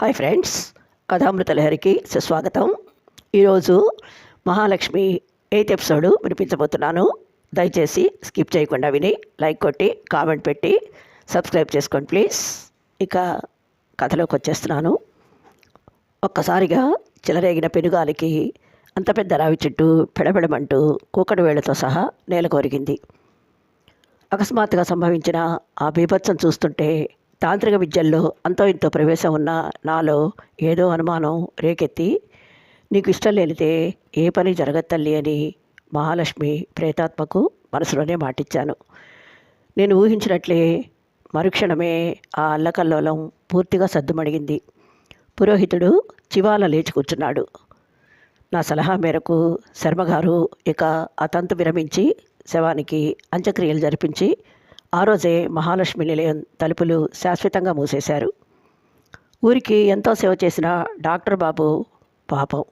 Hi friends కథామృత లహరికి సుస్వాగతం. ఈరోజు Mahalakshmi eighth episode వినిపించబోతున్నాను. దయచేసి స్కిప్ చేయకుండా విని లైక్ కొట్టి కామెంట్ పెట్టి సబ్స్క్రైబ్ చేసుకోండి ప్లీజ్. ఇక కథలోకి వచ్చేస్తున్నాను. ఒక్కసారిగా చిలరేగిన పెనుగాలికి అంత పెద్ద రావి చెట్టు పెడబెడమంటూ కూకటి వేళ్ళతో సహా నేల కోరిగింది. అకస్మాత్తుగా సంభవించిన ఆ బీభత్సం చూస్తుంటే తాంత్రిక విద్యల్లో అంతో ఇంతో ప్రవేశం ఉన్న నాలో ఏదో అనుమానం రేకెత్తి నీకు ఇష్టం లేనిదే ఏ పని జరగత్తల్లి అని మహాలక్ష్మి ప్రేతాత్మకు మనసులోనే మాటిచ్చాను. నేను ఊహించినట్లే మరుక్షణమే ఆ అల్లకల్లోలం పూర్తిగా సద్దుమణిగింది. పురోహితుడు చివాల లేచి కూర్చున్నాడు. నా సలహా మేరకు శర్మగారు ఇక ఆ తంతు విరమించి శవానికి అంత్యక్రియలు జరిపించి ఆ రోజే మహాలక్ష్మి నిలయం తలుపులు శాశ్వతంగా మూసేశారు. ఊరికి ఎంతో సేవ చేసిన డాక్టర్ బాబు పాపం.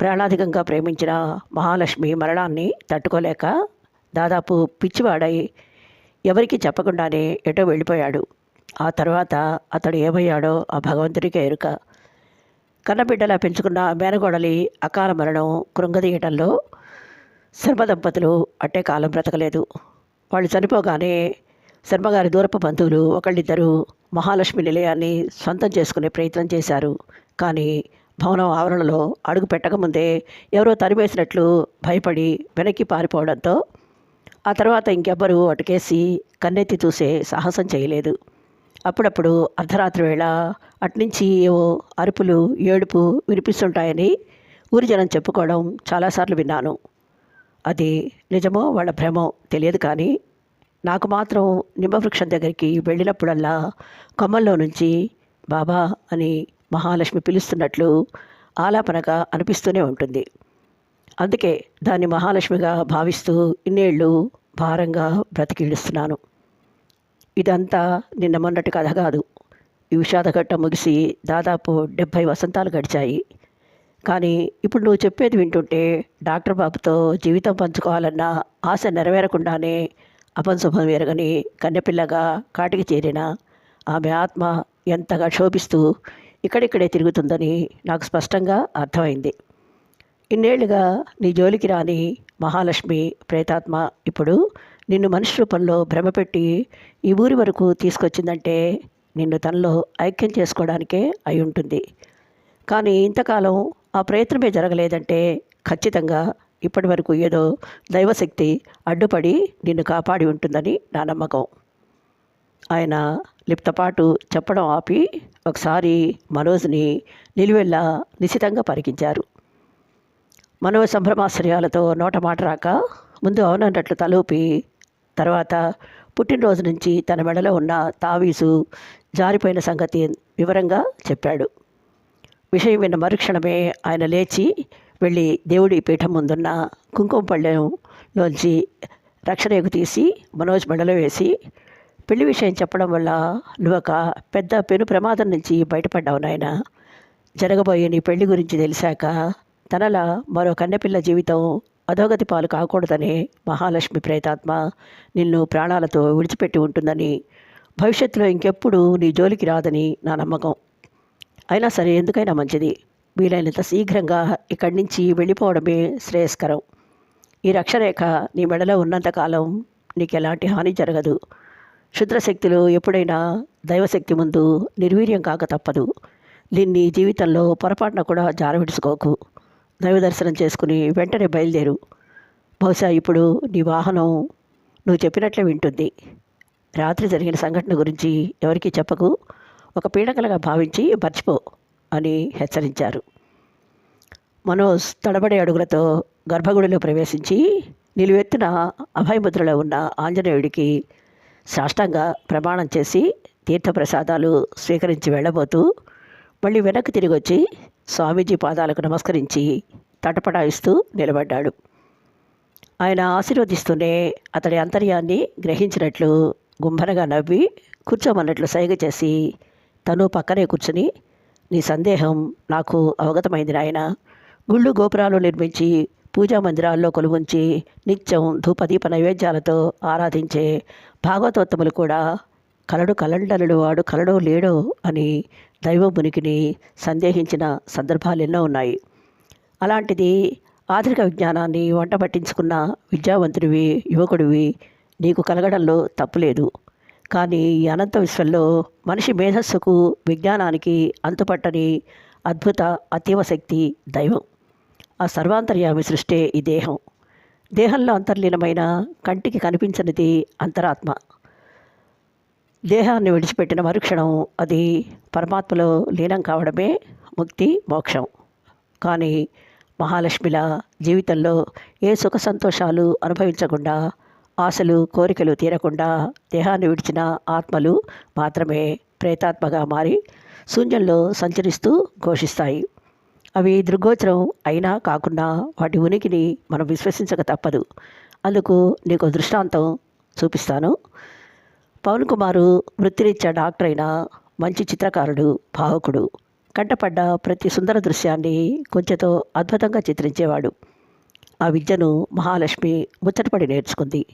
ప్రాణాధికంగా ప్రేమించిన మహాలక్ష్మి మరణాన్ని తట్టుకోలేక దాదాపు పిచ్చివాడై ఎవరికి చెప్పకుండానే ఎటో వెళ్ళిపోయాడు. ఆ తర్వాత అతడు ఏమయ్యాడో ఆ భగవంతుడికే ఎరుక. కన్నబిడ్డలా పెంచుకున్న మేనగోడలి అకాల మరణం కృంగదీయటంలో శర్మ దంపతులు అట్టే కాలం బ్రతకలేదు. వాళ్ళు చనిపోగానే శర్మగారి దూరపు బంధువులు ఒకళ్ళిద్దరూ మహాలక్ష్మి నిలయాన్ని సొంతం చేసుకునే ప్రయత్నం చేశారు. కానీ భవనం ఆవరణలో అడుగు పెట్టకముందే ఎవరో తరిమేసినట్లు భయపడి వెనక్కి పారిపోవడంతో ఆ తర్వాత ఇంకెవ్వరూ అటుకేసి కన్నెత్తి చూసే సాహసం చేయలేదు. అప్పుడప్పుడు అర్ధరాత్రి వేళ అట్నుంచి ఏవో అరుపులు ఏడుపు వినిపిస్తుంటాయని ఊరి జనం చెప్పుకోవడం చాలాసార్లు విన్నాను. అది నిజమో వాళ్ళ భ్రమో తెలియదు కానీ నాకు మాత్రం నిమ్మవృక్షం దగ్గరికి వెళ్ళినప్పుడల్లా కొమ్మల్లో నుంచి బాబా అని మహాలక్ష్మి పిలుస్తున్నట్లు ఆలాపనగా అనిపిస్తూనే ఉంటుంది. అందుకే దాన్ని మహాలక్ష్మిగా భావిస్తూ ఇన్నేళ్ళు భారంగా బ్రతికిడుస్తున్నాను ఇదంతా నిన్న మొన్నటి కథ కాదు. ఈ విషాదఘట్టం ముగిసి దాదాపు డెబ్భై వసంతాలు గడిచాయి. కానీ ఇప్పుడు నువ్వు చెప్పేది వింటుంటే డాక్టర్ బాబుతో జీవితం పంచుకోవాలన్న ఆశ నెరవేరకుండానే అపంశుభం ఎరగని కన్నెపిల్లగా కాటికి చేరిన ఆమె ఆత్మ ఎంతగా శోభిస్తూ ఇక్కడిక్కడే తిరుగుతుందని నాకు స్పష్టంగా అర్థమైంది. ఇన్నేళ్ళుగా నీ జోలికి రాని మహాలక్ష్మి ప్రేతాత్మ ఇప్పుడు నిన్ను మనిషి రూపంలో భ్రమపెట్టి ఈ ఊరి వరకు తీసుకొచ్చిందంటే నిన్ను తనలో ఐక్యం చేసుకోవడానికే అయి ఉంటుంది. కానీ ఇంతకాలం ఆ ప్రయత్నమే జరగలేదంటే ఖచ్చితంగా ఇప్పటి వరకు ఏదో దైవశక్తి అడ్డుపడి నిన్ను కాపాడి ఉంటుందని నా నమ్మకం. ఆయన లిప్తపాటు చెప్పడం ఆపి ఒకసారి మనోజ్ని నిలువెల్లా నిశితంగా పరికించారు. మనోజ్ సంభ్రమాశ్చర్యాలతో నోట మాట రాక ముందు అవునన్నట్లు తలూపి తర్వాత పుట్టినరోజు నుంచి తన మెడలో ఉన్న తావీసు జారిపోయిన సంగతి వివరంగా చెప్పాడు. విషయం విన్న మరుక్షణమే ఆయన లేచి వెళ్ళి దేవుడి పీఠం ముందున్న కుంకుమ పళ్ళెంలోంచి రక్షణకు తీసి మనోజ్ మెడలో వేసి పెళ్ళి విషయం చెప్పడం వల్ల నువ్వు ఒక పెద్ద పెను ప్రమాదం నుంచి బయటపడ్డావు నాయన. జరగబోయే నీ పెళ్ళి గురించి తెలిసాక తనలా మరో కన్నెపిల్ల జీవితం అధోగతి పాలు కాకూడదనే మహాలక్ష్మి ప్రేతాత్మ నిన్ను ప్రాణాలతో విడిచిపెట్టి ఉంటుందని భవిష్యత్తులో ఇంకెప్పుడు నీ జోలికి రాదని నా నమ్మకం. అయినా సరే ఎందుకైనా మంచిది. వీలైనంత శీఘ్రంగా ఇక్కడి నుంచి వెళ్ళిపోవడమే శ్రేయస్కరం. ఈ రక్షరేఖ నీ మెడలో ఉన్నంతకాలం నీకు ఎలాంటి హాని జరగదు. క్షుద్రశక్తులు ఎప్పుడైనా దైవశక్తి ముందు నిర్వీర్యం కాక తప్పదు. దీన్ని జీవితంలో పొరపాటున కూడా జారవిడుచుకోకు. దైవ దర్శనం చేసుకుని వెంటనే బయలుదేరు. బహుశా ఇప్పుడు నీ వాహనం నువ్వు చెప్పినట్లే వింటుంది. రాత్రి జరిగిన సంఘటన గురించి ఎవరికీ చెప్పకు. ఒక పీడకలుగా భావించి మర్చిపో. అని హెచ్చరించారు. మనోజ్ తడబడే అడుగులతో గర్భగుడిలో ప్రవేశించి నిలువెత్తున అభయముద్రలో ఉన్న ఆంజనేయుడికి సాష్టంగా ప్రమాణం చేసి తీర్థప్రసాదాలు స్వీకరించి వెళ్ళబోతూ మళ్ళీ వెనక్కి తిరిగి వచ్చి స్వామీజీ పాదాలకు నమస్కరించి తటపటాయిస్తూ నిలబడ్డాడు. ఆయన ఆశీర్వదిస్తూనే అతడి అంతర్యాన్ని గ్రహించినట్లు గుంభనగా నవ్వి కూర్చోమన్నట్లు సైగ చేసి తను పక్కనే కూర్చుని నీ సందేహం నాకు అవగతమైంది నాయన. గుళ్ళు గోపురాలు నిర్మించి పూజా మందిరాల్లో కొలువుంచి నిత్యం ధూపదీప నైవేద్యాలతో ఆరాధించే భాగవతోత్తములు కూడా కలడు కలండలుడు వాడు కలడో లేడో అని దైవ మునికిని సందేహించిన సందర్భాలు ఎన్నో ఉన్నాయి. అలాంటిది ఆధునిక విజ్ఞానాన్ని వంట పట్టించుకున్న విద్యావంతుడివి యువకుడివి నీకు కలగడంలో తప్పులేదు కానీ ఈ అనంత విశ్వంలో మనిషి మేధస్సుకు విజ్ఞానానికి అంతుపట్టని అద్భుత అతీవ శక్తి దైవం. ఆ సర్వాంతర్యామి సృష్టే ఈ దేహం. దేహంలో అంతర్లీనమైన కంటికి కనిపించనిది అంతరాత్మ. దేహాన్ని విడిచిపెట్టిన మరుక్షణం అది పరమాత్మలో లీనం కావడమే ముక్తి మోక్షం. కానీ మహాలక్ష్మిల జీవితంలో ఏ సుఖ సంతోషాలు అనుభవించకుండా ఆశలు కోరికలు తీరకుండా దేహాన్ని విడిచిన ఆత్మలు మాత్రమే ప్రేతాత్మగా మారి శూన్యంలో సంచరిస్తూ ఘోషిస్తాయి. అవి దృగ్గోచరం అయినా కాకుండా వాటి ఉనికిని మనం విశ్వసించక తప్పదు. అందుకు నీకు దృష్టాంతం చూపిస్తాను. పవన్ కుమారు వృత్తిరీత్యా డాక్టర్ అయిన మంచి చిత్రకారుడు భావకుడు కంటపడ్డ ప్రతి సుందర దృశ్యాన్ని కొంచెంతో అద్భుతంగా చిత్రించేవాడు. ఆ విద్యను మహాలక్ష్మి ముచ్చటపడి నేర్చుకుంది.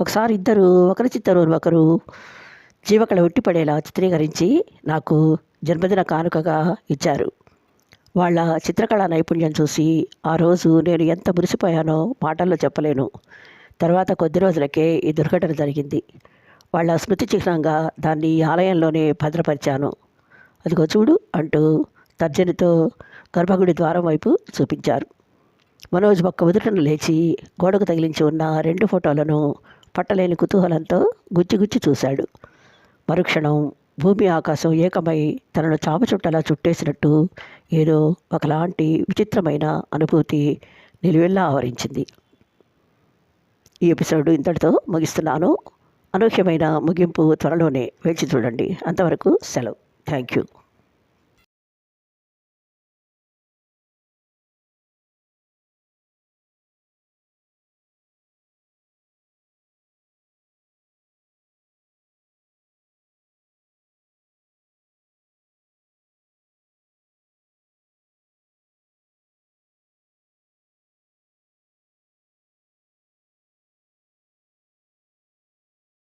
ఒకసారి ఇద్దరు ఒకరి చిత్తరు ఒకరు జీవకళ ఉట్టిపడేలా చిత్రీకరించి నాకు జన్మదిన కానుకగా ఇచ్చారు. వాళ్ళ చిత్రకళా నైపుణ్యం చూసి ఆ రోజు నేను ఎంత మురిసిపోయానో మాటల్లో చెప్పలేను. తర్వాత కొద్ది రోజులకే ఈ దుర్ఘటన జరిగింది. వాళ్ళ స్మృతి చిహ్నంగా దాన్ని ఆలయంలోనే భద్రపరిచాను. అదిగో చూడు అంటూ తర్జనితో గర్భగుడి ద్వారం వైపు చూపించారు. మనోజ్ ఒక్క ఉదుటను లేచి గోడకు తగిలించి ఉన్న రెండు ఫోటోలను పట్టలేని కుతూహలంతో గుచ్చి గుచ్చి చూశాడు. మరుక్షణం భూమి ఆకాశం ఏకమై తనను చాప చుట్టలా చుట్టేసినట్టు ఏదో ఒకలాంటి విచిత్రమైన అనుభూతి నిలువెల్లా ఆవరించింది. ఈ ఎపిసోడ్ ఇంతటితో ముగిస్తున్నాను. అనూహ్యమైన ముగింపు త్వరలోనే వేచి చూడండి. అంతవరకు సెలవు. Thank you